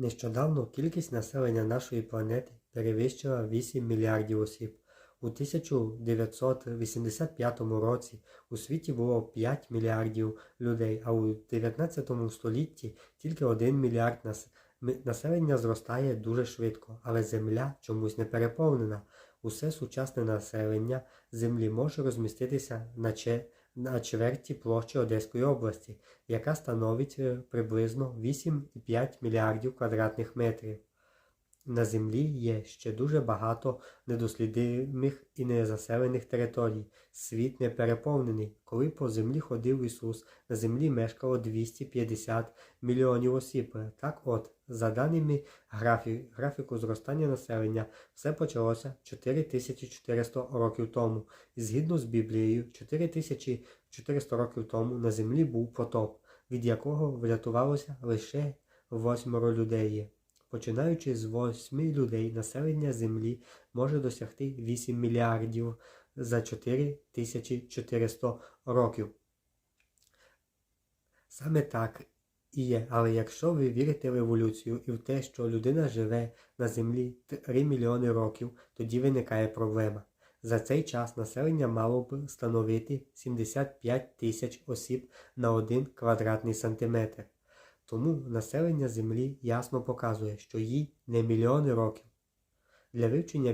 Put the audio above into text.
Нещодавно кількість населення нашої планети перевищила 8 мільярдів осіб. У 1985 році у світі було 5 мільярдів людей, а у 19 столітті тільки 1 мільярд нас... Населення зростає дуже швидко, але Земля чомусь не переповнена. Усе сучасне населення Землі може розміститися на, на чверті площі Одеської області, яка становить е, приблизно 8,5 мільярдів квадратних метрів. На землі є ще дуже багато недослідимих і незаселених територій. Світ не переповнений. Коли по землі ходив Ісус, на землі мешкало 250 мільйонів осіб. Так от, за даними графі... графіку зростання населення, все почалося 4400 років тому. І згідно з Біблією, 4400 років тому на землі був потоп, від якого врятувалося лише восьмеро людей. Починаючи з 8 людей, населення Землі може досягти 8 мільярдів за 4400 років. Саме так і є, але якщо ви вірите в еволюцію і в те, що людина живе на Землі 3 мільйони років, тоді виникає проблема. За цей час населення мало б становити 75 тисяч осіб на 1 квадратний сантиметр. Тому населення Землі ясно показує, що їй не мільйони років. Для вивчення